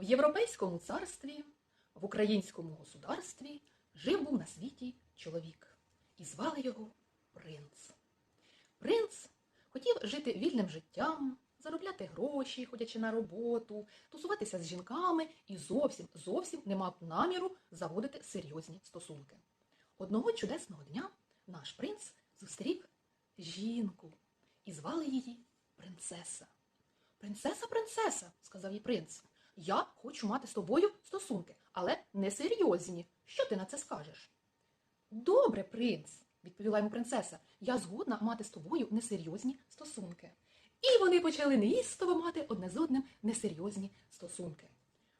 В Європейському царстві, в українському государстві жив був на світі чоловік, і звали його принц. Принц хотів жити вільним життям, заробляти гроші, ходячи на роботу, тусуватися з жінками і зовсім, зовсім не мав наміру заводити серйозні стосунки. Одного чудесного дня наш принц зустрів жінку і звали її принцеса. Принцеса, принцеса, сказав їй принц, я хочу мати з тобою стосунки, але не серйозні. Що ти на це скажеш? Добре, принц, відповіла йому принцеса, я згодна мати з тобою несерйозні стосунки. І вони почали неїстово мати одне з одним несерйозні стосунки.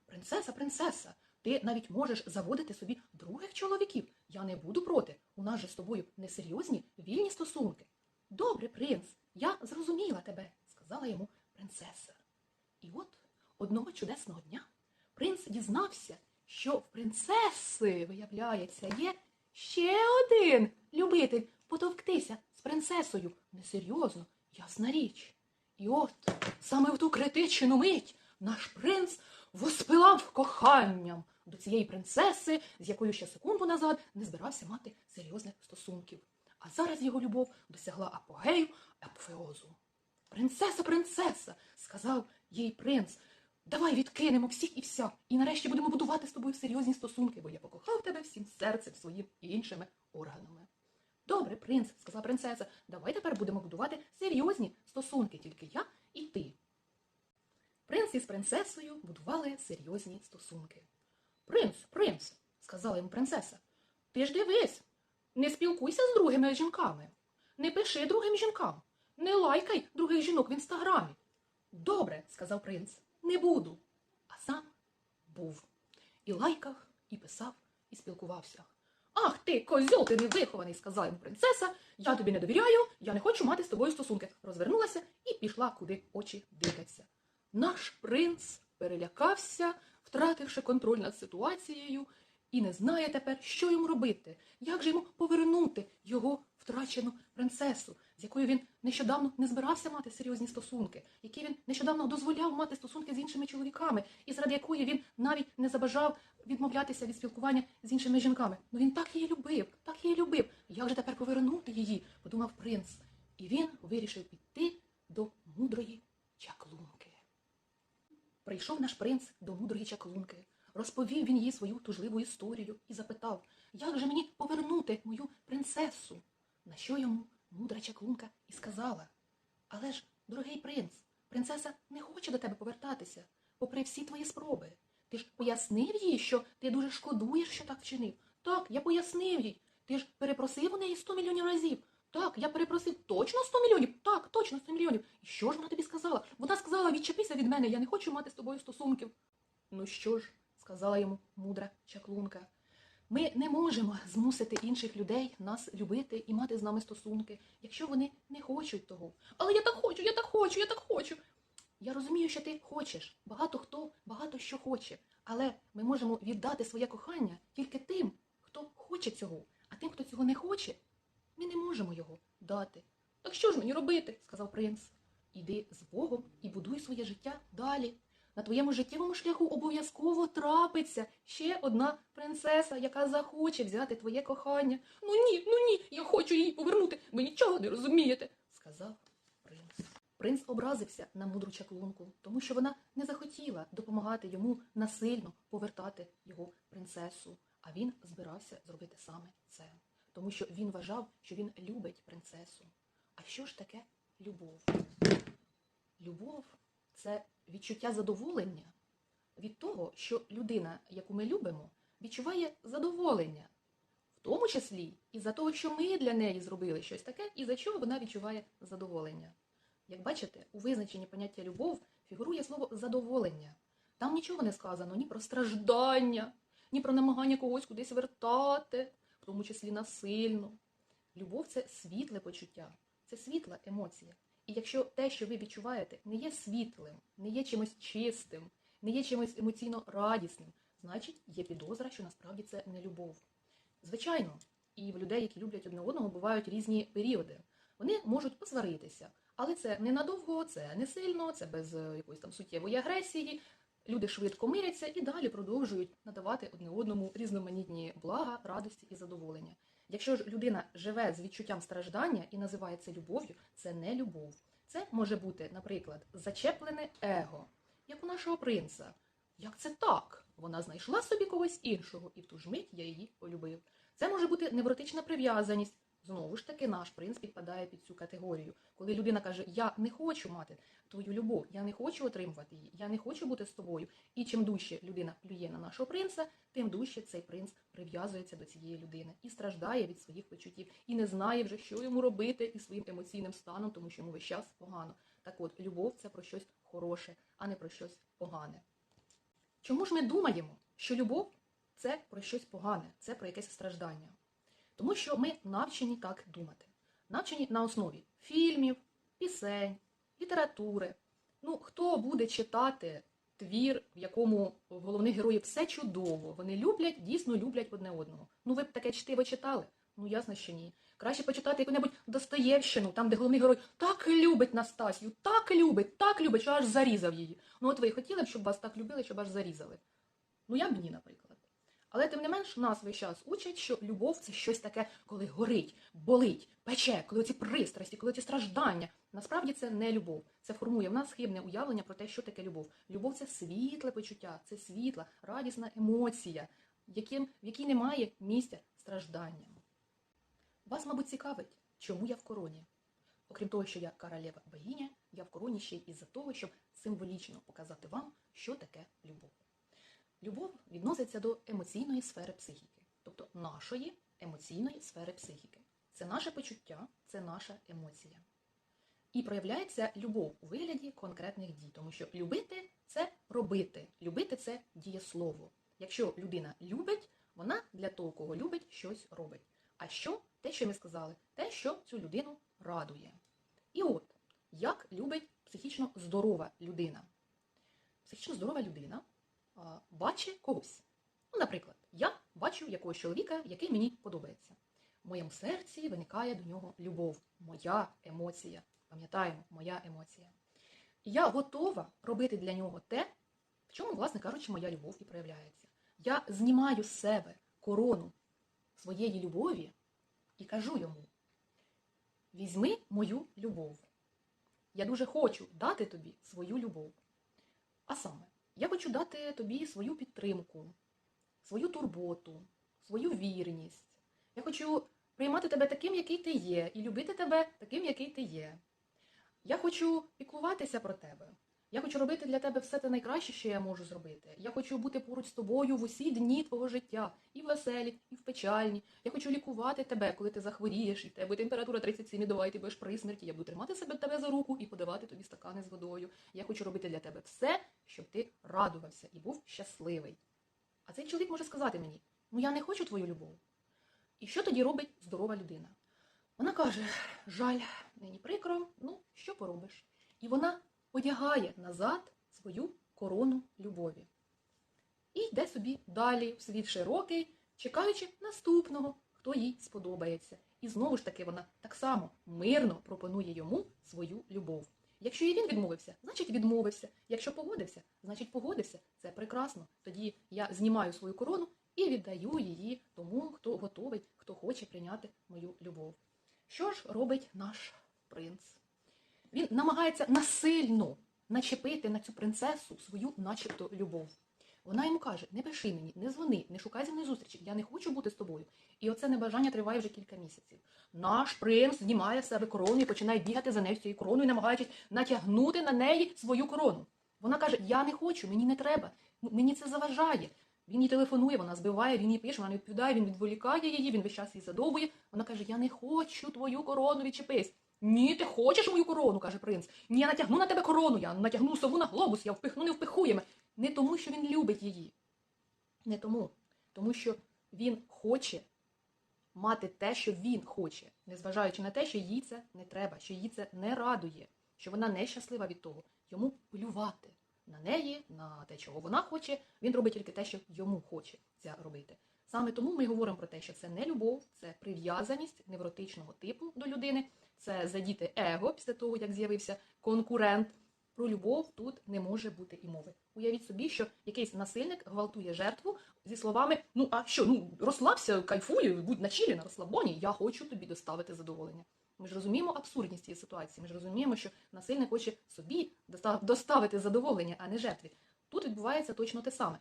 Принцеса, принцеса, ти навіть можеш заводити собі других чоловіків. Я не буду проти. У нас же з тобою несерйозні вільні стосунки. Добре, принц, я зрозуміла тебе, сказала йому принцеса. І от одного чудесного дня принц дізнався, що в принцеси, виявляється, є ще один любитель потовктися з принцесою. Несерйозно, ясна річ. І от саме в ту критичну мить наш принц воспилав коханням до цієї принцеси, з якою ще секунду назад не збирався мати серйозних стосунків. А зараз його любов досягла апогею апофеозу. Принцеса, принцеса, сказав їй принц, давай відкинемо всіх і вся, і нарешті будемо будувати з тобою серйозні стосунки, бо я покохав тебе всім серцем своїм і іншими органами. Добре, принц, сказала принцеса, давай тепер будемо будувати серйозні стосунки, тільки я і ти. Принц із принцесою будували серйозні стосунки. Принц, принц, сказала йому принцеса, ти ж дивись, не спілкуйся з другими жінками, не пиши другим жінкам, не лайкай других жінок в інстаграмі. Добре, сказав принц, не буду. А сам був. І лайкав, і писав, і спілкувався. Ах ти, козьол, ти невихований, сказала йому принцеса. Я тобі не довіряю, я не хочу мати з тобою стосунки. Розвернулася і пішла, куди очі дивляться. Наш принц перелякався, втративши контроль над ситуацією, і не знає тепер, що йому робити, як же йому повернути його втрачену принцесу, з якою він нещодавно не збирався мати серйозні стосунки, якій він нещодавно дозволяв мати стосунки з іншими чоловіками, і заради якої він навіть не забажав відмовлятися від спілкування з іншими жінками. Ну він так її любив, так її любив. Як же тепер повернути її? подумав принц. І він вирішив піти до мудрої чаклунки. Прийшов наш принц до мудрої чаклунки. Розповів він їй свою тужливу історію і запитав, як же мені повернути мою принцесу? На що йому мудра чаклунка і сказала. Але ж, дорогий принц, принцеса не хоче до тебе повертатися, попри всі твої спроби. Ти ж пояснив їй, що ти дуже шкодуєш, що так вчинив. Так, я пояснив їй. Ти ж перепросив у неї 100 мільйонів разів. Так, я перепросив точно 100 мільйонів. Так, точно 100 мільйонів. І що ж вона тобі сказала? Вона сказала, відчепися від мене, я не хочу мати з тобою стосунків. Ну що ж, сказала йому мудра чаклунка. Ми не можемо змусити інших людей нас любити і мати з нами стосунки, якщо вони не хочуть того. Але я так хочу, я так хочу, я так хочу. Я розумію, що ти хочеш. Багато хто, багато що хоче. Але ми можемо віддати своє кохання тільки тим, хто хоче цього. А тим, хто цього не хоче, ми не можемо його дати. Так що ж мені робити? сказав принц. Іди з Богом і будуй своє життя далі. На твоєму життєвому шляху обов'язково трапиться ще одна принцеса, яка захоче взяти твоє кохання. Ну ні, ну ні, я хочу її повернути. Ви нічого не розумієте, сказав принц. Принц образився на мудру чаклунку, тому що вона не захотіла допомагати йому насильно повертати його принцесу. А він збирався зробити саме це, тому що він вважав, що він любить принцесу. А що ж таке любов? Любов це відчуття задоволення від того, що людина, яку ми любимо, відчуває задоволення, в тому числі і за того, що ми для неї зробили щось таке, і за чого вона відчуває задоволення. Як бачите, у визначенні поняття любов фігурує слово задоволення. Там нічого не сказано ні про страждання, ні про намагання когось кудись вертати, в тому числі насильно. Любов це світле почуття, це світла емоція. І якщо те, що ви відчуваєте, не є світлим, не є чимось чистим, не є чимось емоційно радісним, значить є підозра, що насправді це не любов. Звичайно, і в людей, які люблять одне одного, бувають різні періоди. Вони можуть посваритися, але це ненадовго, це не сильно, це без е, якоїсь там суттєвої агресії. люди швидко миряться і далі продовжують надавати одне одному різноманітні блага, радості і задоволення. Якщо ж людина живе з відчуттям страждання і називає це любов'ю, це не любов. Це може бути, наприклад, зачеплене его, як у нашого принца. Як це так? Вона знайшла собі когось іншого, і в ту ж мить я її полюбив. Це може бути невротична прив'язаність. Знову ж таки, наш принц підпадає під цю категорію. Коли людина каже, я не хочу мати твою любов, я не хочу отримувати її, я не хочу бути з тобою. І чим дужче людина плює на нашого принца, тим дужче цей принц прив'язується до цієї людини і страждає від своїх почуттів, і не знає вже, що йому робити із своїм емоційним станом, тому що йому весь час погано. Так от, любов це про щось хороше, а не про щось погане. Чому ж ми думаємо, що любов це про щось погане, це про якесь страждання? Тому що ми навчені так думати. Навчені на основі фільмів, пісень, літератури. Ну, хто буде читати твір, в якому в головних героїв все чудово, вони люблять, дійсно люблять одне одного. Ну, ви б таке чтиво читали? Ну, ясно, що ні. Краще почитати яку-небудь Достоєвщину, там, де головний герой так любить Настасію, так любить, так любить, що аж зарізав її. Ну, от ви хотіли б, щоб вас так любили, щоб аж зарізали? Ну, я б ні, наприклад. Але тим не менш, нас весь час учать, що любов це щось таке, коли горить, болить, пече, коли ці пристрасті, коли ці страждання. Насправді це не любов. Це формує в нас хибне уявлення про те, що таке любов. Любов це світле почуття, це світла, радісна емоція, яким, в якій немає місця стражданням. Вас, мабуть, цікавить, чому я в короні. Окрім того, що я королева богиня, я в короні ще й із-за того, щоб символічно показати вам, що таке любов. Любов відноситься до емоційної сфери психіки, тобто нашої емоційної сфери психіки. Це наше почуття, це наша емоція. І проявляється любов у вигляді конкретних дій, тому що любити це робити, любити це дієслово. Якщо людина любить, вона для того, кого любить, щось робить. А що? Те, що ми сказали, те, що цю людину радує. І от, як любить психічно здорова людина. Психічно здорова людина бачить когось. Ну, наприклад, я бачу якогось чоловіка, який мені подобається. В моєму серці виникає до нього любов, моя емоція. Пам'ятаємо, моя емоція. Я готова робити для нього те, в чому, власне кажучи, моя любов і проявляється. Я знімаю з себе корону своєї любові і кажу йому: візьми мою любов. Я дуже хочу дати тобі свою любов. А саме, я хочу дати тобі свою підтримку, свою турботу, свою вірність. Я хочу приймати тебе таким, який ти є, і любити тебе таким, який ти є. Я хочу піклуватися про тебе. Я хочу робити для тебе все те найкраще, що я можу зробити. Я хочу бути поруч з тобою в усі дні твого життя, і в веселі, і в печальні. Я хочу лікувати тебе, коли ти захворієш, і в тебе температура 37,2, і ти будеш при смерті. Я буду тримати себе тебе за руку і подавати тобі стакани з водою. Я хочу робити для тебе все, щоб ти радувався і був щасливий. А цей чоловік може сказати мені: ну я не хочу твою любов. І що тоді робить здорова людина? Вона каже: жаль, мені прикро, ну що поробиш? І вона одягає назад свою корону любові. І йде собі далі в світ широкий, чекаючи наступного, хто їй сподобається. І знову ж таки вона так само мирно пропонує йому свою любов. Якщо і він відмовився, значить відмовився. Якщо погодився, значить погодився. Це прекрасно. Тоді я знімаю свою корону і віддаю її тому, хто готовий, хто хоче прийняти мою любов. Що ж робить наш принц? Він намагається насильно начепити на цю принцесу свою начебто любов. Вона йому каже: не пиши мені, не дзвони, не шукай зі мною зустрічі, я не хочу бути з тобою. І оце небажання триває вже кілька місяців. Наш принц знімає з себе корону і починає бігати за нею цією короною, намагаючись натягнути на неї свою корону. Вона каже: Я не хочу, мені не треба, мені це заважає. Він їй телефонує, вона збиває, він їй пише, вона не відповідає, він відволікає її, він весь час її задовбує. Вона каже: Я не хочу твою корону, відчепись. Ні, ти хочеш мою корону, каже принц. Ні, я натягну на тебе корону, я натягну сову на глобус, я впихну, не впихуємо. Не тому, що він любить її. Не тому. Тому що він хоче мати те, що він хоче, незважаючи на те, що їй це не треба, що їй це не радує, що вона нещаслива від того. Йому плювати на неї, на те, чого вона хоче. Він робить тільки те, що йому хочеться робити. Саме тому ми говоримо про те, що це не любов, це прив'язаність невротичного типу до людини, це задіти его після того, як з'явився конкурент. Про любов тут не може бути і мови. Уявіть собі, що якийсь насильник гвалтує жертву зі словами: Ну а що, ну розслабся, кайфуй, будь на чілі, на розслабоні, я хочу тобі доставити задоволення. Ми ж розуміємо абсурдність цієї ситуації. Ми ж розуміємо, що насильник хоче собі доставити задоволення, а не жертві. Тут відбувається точно те саме.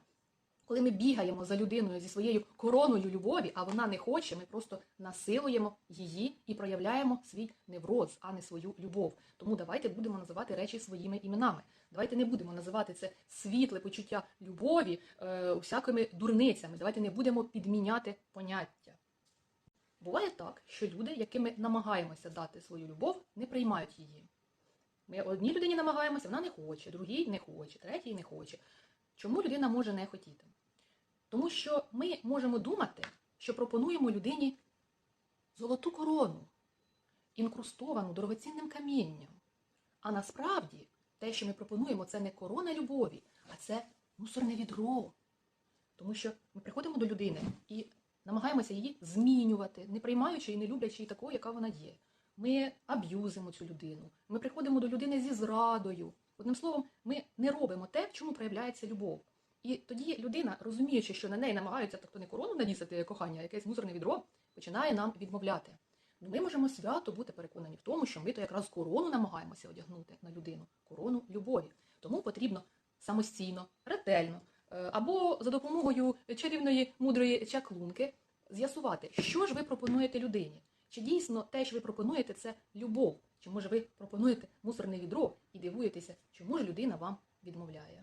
Коли ми бігаємо за людиною зі своєю короною любові, а вона не хоче, ми просто насилуємо її і проявляємо свій невроз, а не свою любов. Тому давайте будемо називати речі своїми іменами. Давайте не будемо називати це світле почуття любові е, усякими дурницями. Давайте не будемо підміняти поняття. Буває так, що люди, яким ми намагаємося дати свою любов, не приймають її. Ми одній людині намагаємося, вона не хоче, другій не хоче, третій не хоче. Чому людина може не хотіти? Тому що ми можемо думати, що пропонуємо людині золоту корону, інкрустовану дорогоцінним камінням. А насправді те, що ми пропонуємо, це не корона любові, а це мусорне відро. Тому що ми приходимо до людини і намагаємося її змінювати, не приймаючи і не люблячи її такою, яка вона є. Ми аб'юзимо цю людину, ми приходимо до людини зі зрадою. Одним словом, ми не робимо те, в чому проявляється любов. І тоді людина, розуміючи, що на неї намагаються тобто не корону надісати кохання, а якесь мусорне відро, починає нам відмовляти. Ну, ми можемо свято бути переконані в тому, що ми то якраз корону намагаємося одягнути на людину, корону любові. Тому потрібно самостійно, ретельно е, або за допомогою чарівної мудрої чаклунки з'ясувати, що ж ви пропонуєте людині. Чи дійсно те, що ви пропонуєте, це любов? Чи може ви пропонуєте мусорне відро і дивуєтеся, чому ж людина вам відмовляє?